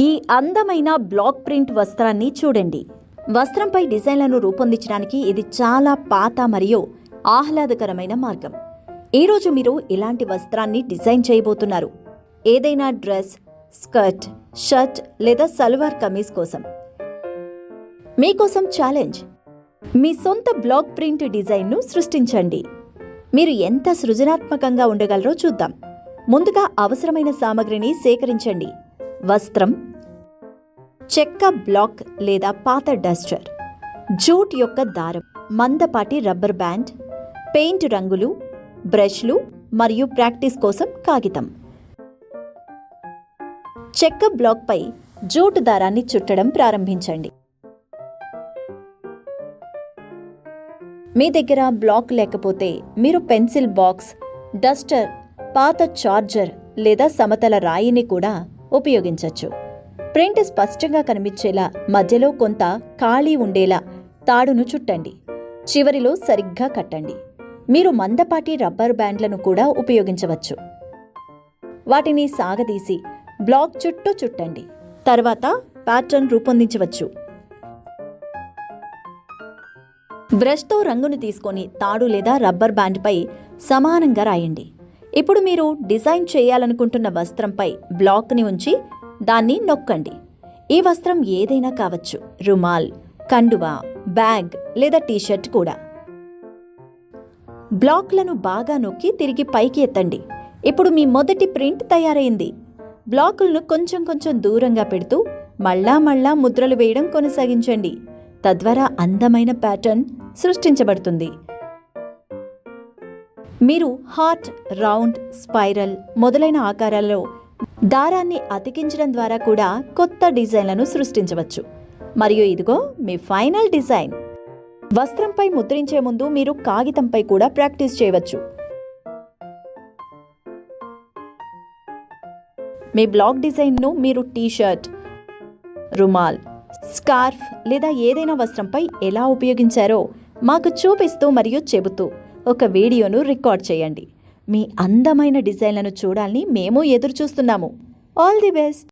ఈ అందమైన black print వస్త్రాన్ని చూడండి. వస్త్రంపై డిజైన్లను రూపొందించడానికి ఇది చాలా పాత మరియు ఆహ్లాదకరమైన మార్గం. ఈరోజు మీరు ఇలాంటి వస్త్రాన్ని డిజైన్ చేయబోతున్నారు. ఏదైనా డ్రెస్ స్కర్ట్ షర్ట్ లేదా సల్వార్ కమీజ్ కోసం. మీకోసం ఛాలెంజ్. మీ సొంత బ్లాక్ ప్రింట్ డిజైన్ను సృష్టించండి. మీరు ఎంత సృజనాత్మకంగా ఉండగలరో చూద్దాం. ముందుగా అవసరమైన సామగ్రిని సేకరించండి. వస్త్రం చెక్క బ్లాక్ లేదా పాత డస్టర్ జూట్ యొక్క దారం మందపాటి రబ్బర్ బ్యాండ్ పెయింట్ రంగులు బ్రష్లు మరియు ప్రాక్టీస్ కోసం కాగితం. చెక్క బ్లాక్పై జూట్ దారాన్ని చుట్టడం ప్రారంభించండి. మీ దగ్గర బ్లాక్ లేకపోతే మీరు పెన్సిల్ బాక్స్ డస్టర్ పాత చార్జర్ లేదా సమతల రాయిని కూడా ఉపయోగించవచ్చు ప్రింట్ స్పష్టంగా కనిపించేలా మధ్యలో కొంత ఖాళీ ఉండేలా తాడును చుట్టండి. చివరిలో సరిగ్గా కట్టండి. మీరు మందపాటి రబ్బర్ బ్యాండ్లను కూడా ఉపయోగించవచ్చు. వాటిని సాగదీసి బ్లాక్ చుట్టూ చుట్టండి. తర్వాత ప్యాటర్న్ రూపొందించవచ్చు. బ్రష్తో రంగును తీసుకొని తాడు లేదా రబ్బర్ బ్యాండ్పై సమానంగా రాయండి. ఇప్పుడు మీరు డిజైన్ చేయాలనుకుంటున్న వస్త్రంపై బ్లాక్ని ఉంచి దాన్ని నొక్కండి. ఈ వస్త్రం ఏదైనా కావచ్చు. రుమాల్ కండువా బ్యాగ్ లేదా టీషర్ట్ కూడా. బ్లాక్లను బాగా నొక్కి తిరిగి పైకి ఎత్తండి. ఇప్పుడు మీ మొదటి ప్రింట్ తయారైంది. బ్లాకులను కొంచెం కొంచెం దూరంగా పెడుతూ మళ్ళా మళ్ళా ముద్రలు వేయడం కొనసాగించండి. తద్వారా అందమైన ప్యాటర్న్ సృష్టించబడుతుంది. మీరు హార్ట్ రౌండ్ స్పైరల్ మొదలైన ఆకారాల్లో దారాన్ని అతికించడం ద్వారా కూడా కొత్త డిజైన్లను సృష్టించవచ్చు. మరియు ఇదిగో మీ ఫైనల్ డిజైన్. వస్త్రంపై ముద్రించే ముందు మీరు కాగితంపై కూడా ప్రాక్టీస్ చేయవచ్చు. మీ బ్లాక్ డిజైన్ను మీరు టీషర్ట్ రుమాల్ స్కార్ఫ్ లేదా ఏదైనా వస్త్రంపై ఎలా ఉపయోగించారో మాకు చూపిస్తూ మరియు చెబుతూ ఒక వీడియోను రికార్డ్ చేయండి. మీ అందమైన డిజైన్లను చూడాలని మేము ఎదురు చూస్తున్నాము ఆల్ ది బెస్ట్